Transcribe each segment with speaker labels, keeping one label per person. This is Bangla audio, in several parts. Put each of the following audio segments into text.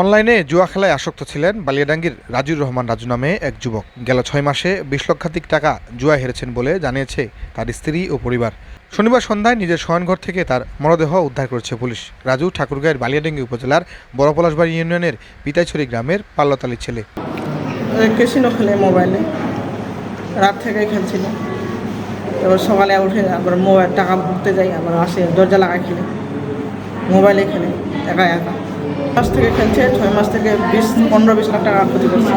Speaker 1: অনলাইনে জুয়া খেলায় আসক্ত ছিলেন বালিয়াডাঙ্গির রাজুর রহমান রাজু নামে এক যুবক। গেল ছয় মাসে বিশ লক্ষাধিক টাকা জুয়া হেরেছেন বলে জানিয়েছে তার স্ত্রী ও পরিবার। শনিবার সন্ধ্যায় নিজের শয়নঘর থেকে তার মরদেহ উদ্ধার করেছে পুলিশ। রাজু ঠাকুরগাঁয়ের বালিয়াডাঙ্গি উপজেলার বড় পলাশবাড়ি ইউনিয়নের পিতাইছড়ি গ্রামের পাল্লতালি ছেলে।
Speaker 2: ক্যাসিনো খেলে মোবাইলে। রাত থেকে খেলছিল। এবার সকালে উঠে আবার মোবাইল টাকা ভরতে যাই আবার আসে, দরজা খেলে। মোবাইলে খেলে, একা একা। মাস থেকে খেলছে ছয় মাস থেকে বিশ পনেরো বিশ লাখ টাকা ক্ষতি করছে।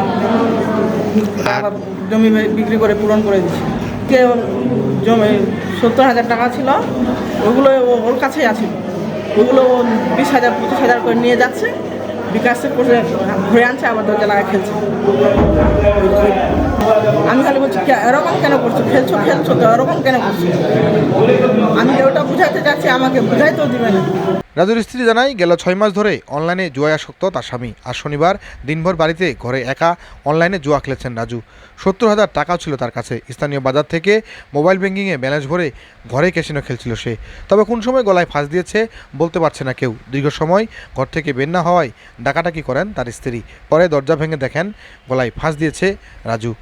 Speaker 2: আবার জমি বিক্রি করে পূরণ করে দিচ্ছে। কে জমি সত্তর হাজার টাকা ছিল ওগুলো ও- ওর কাছেই আছে। ওগুলো ও বিশ হাজার পঁচিশ হাজার করে নিয়ে যাচ্ছে বিকাশে করে ঘুরে আনছে আবার দরজা লাগায় খেলছে। আমি খালি বলছি এরকম কেন করছ? খেলছো খেলছো তো, এরকম কেন করছ? আমি ওটা বুঝাইতে যাচ্ছি আমাকে বুঝাইতেও দিবে না।
Speaker 1: রাজুর স্ত্রী জানায়, গেল ছয় মাস ধরে অনলাইনে জুয়ায় আসক্ত তার স্বামী। আর শনিবার দিনভর বাড়িতে ঘরে একা অনলাইনে জুয়া খেলেছেন রাজু। সত্তর হাজার টাকাও ছিল তার কাছে। স্থানীয় বাজার থেকে মোবাইল ব্যাঙ্কিংয়ে ব্যালেন্স ভরে ঘরে ক্যাসিনো খেলছিল সে। তবে কোন সময় গলায় ফাঁস দিয়েছে বলতে পারছে না কেউ। দীর্ঘ সময় ঘর থেকে বের না হওয়ায় ডাকাটাকি করেন তার স্ত্রী। পরে দরজা ভেঙে দেখেন গলায় ফাঁস দিয়েছে রাজু।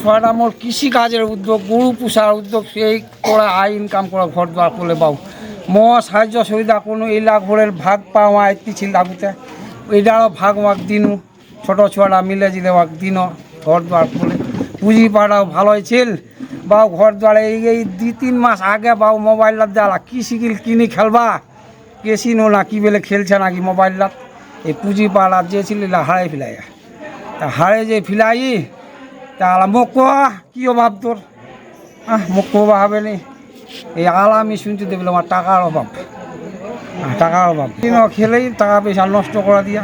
Speaker 3: ছয়টা মোর কৃষিকাজের উদ্যোগ, গরু পুষার উদ্যোগ, সেই করে আয় ইনকাম করা, ঘর দ্বার করলে পাও ম সাহায্য, সুবিধা কোনো এলা ঘরের ভাগ পাওয়া এটি ছিল লাগুতে। এটারও ভাগ ভাগ দিনু, ছোট ছুয়াটা মিলে জিলে ভাগ দিন ঘর দ্বার করলে। পুঁজি পাড়াও ভালোই ছিল। বাউ ঘর দ্বারে এই এই দুই, তিন মাস আগে বাউ মোবাইলটা দেওয়া কি শিখিল কিনি খেলবা? কেসিনো না কি বেলে খেলছে নাকি মোবাইলটা এই পুঁজি পাড়া যে ছিল, এলা হারাই ফেলাই তা হারে যে ফিলাই তাহলে মোক, কি অভাব তোর? আহ, মোক কোবা নি এই আলা আমি শুনতে দেখলাম আমার টাকার অভাব। টাকার অভাব। কিনো, খেলেই টাকা পয়সা নষ্ট করা দিয়া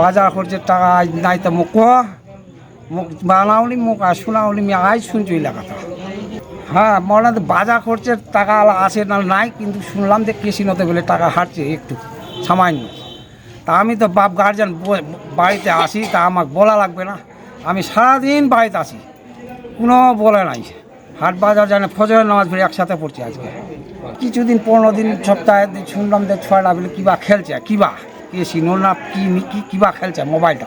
Speaker 3: বাজার খরচের টাকা নাই তা মোক। কোয়া মোক, বানাওনি মোক শোনাওনি আমি আজ শুনছি এই লেখাটা। হ্যাঁ মনে হয় বাজার খরচের টাকা আসে না নাই, কিন্তু শুনলাম যে কেসিনোতে বলে টাকা হাঁটছে একটু, সামান্য। তা আমি তো বাপ গার্জেন বাড়িতে আসি, তা আমাকে বলা লাগবে না। আমি সারাদিন বাড়িতে আছি। কোনো বলে নাই। হাট বাজার জানে ফজরের নামাজ পড়ে একসাথে পড়ছি আজকে। কিছুদিন পনেরো দিন সপ্তাহে শুনলাম যে ছয়টা বলে কিবা খেলছে কিবা? কে সিনো না কি কি কিবা খেলছে মোবাইলটা?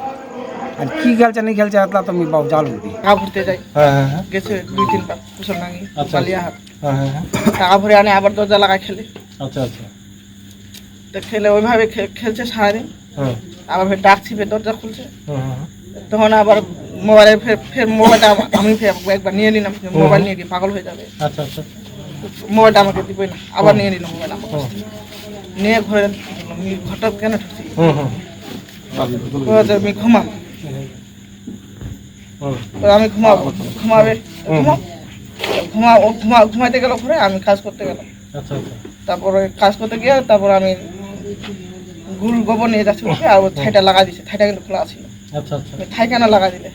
Speaker 3: আর কি খেলছে নি খেলছে এতলা তো আমি বাবু জানু দি
Speaker 2: টাকা ভরতে যাই।
Speaker 1: হ্যাঁ হ্যাঁ হ্যাঁ।
Speaker 2: গেছে দুই তিনবার কুশল নাঙ্গি
Speaker 1: আচ্ছা।
Speaker 2: কালিয়াহাট
Speaker 1: হ্যাঁ হ্যাঁ হ্যাঁ।
Speaker 2: টাকা ভরে আনে আবার দরজা লাগায় খেলে।
Speaker 1: আচ্ছা আচ্ছা।
Speaker 2: তো খেলে ওইভাবে খে- খেলছে সারাদিন।
Speaker 1: হ্যাঁ।
Speaker 2: আবার ডাকছি দরজা খুলছে।
Speaker 1: হ্যাঁ।
Speaker 2: তখন আবার মোবাইলে ফের ফের মোবাইলটা আমি ফের একবার নিয়ে নিলাম মোবাইল নিয়ে কি পাগল হয়ে যাবে।
Speaker 1: আচ্ছা আচ্ছা।
Speaker 2: মোবাইলটা আমাকে দিবে না আবার নিয়ে নিলাম মোবাইল আমার। নিয়ে ঘরে ঘরটা কেন ঢুকছি?
Speaker 1: হুম হুম।
Speaker 2: আমি ঘুমাম তো আমি ঘুমাবো। ঘুমাবে? ঘুমা ও ঘুমা ঘুমাইতে গেল ঘরে আমি কাজ করতে গেলাম।
Speaker 1: আচ্ছা আচ্ছা।
Speaker 2: তারপরে কাজ করতে গিয়ে তারপর আমি গুল গোবর নিয়ে যাচ্ছি আর থাইটা লাগা দিছে থাইটা কিন্তু খোলা ছিল।
Speaker 1: আচ্ছা আচ্ছা।
Speaker 2: আমি কেন লাগা দিলে।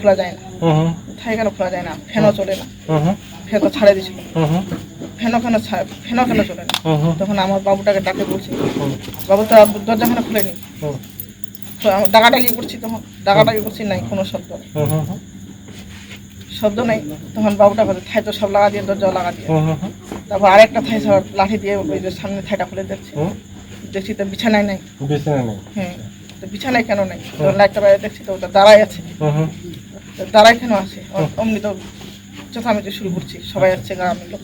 Speaker 2: খোলা যায় না। খোলা যায় না ফ্যানও চলে না। ফ্যান তো ছাড়ে দিছিল। ফ্যানও কেন ফ্যানও কেন চলে না? তখন আমার বাবুটাকে ডাকে বলছি বাবু তো দরজা খানে খুলেনি ডাকাডাকি করছি তখন ডাকাডাকি করছি নাই কোনো শব্দ শব্দ নেই। তখন বাবুটা বলে থাই তো সব লাগা দিয়ে দরজা লাগা দিয়ে। তারপর আরেকটা থাই সব লাঠি দিয়ে ওই যে সামনে থাইটা খুলে দেখছি। দেখছি তো বিছানায় নাই।
Speaker 1: বিছানা নেই।
Speaker 2: হুম। বিছানায় কেন নাই? বাইরে দেখছি তো ওটা দাঁড়াই আছে। দাঁড়াই কেন আছে? অমনি তো চেঁচামেচি শুরু করছি। সবাই আসছে গ্রামের লোক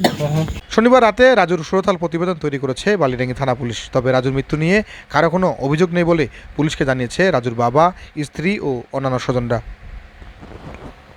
Speaker 1: শনিবার রাতে রাজুর সুরতাল প্রতিবেদন তৈরি করেছে বালিডাঙ্গি থানা পুলিশ। তবে রাজুর মৃত্যু নিয়ে কারও কোনো অভিযোগ নেই বলে পুলিশকে জানিয়েছে রাজুর বাবা স্ত্রী ও অন্যান্য স্বজনরা।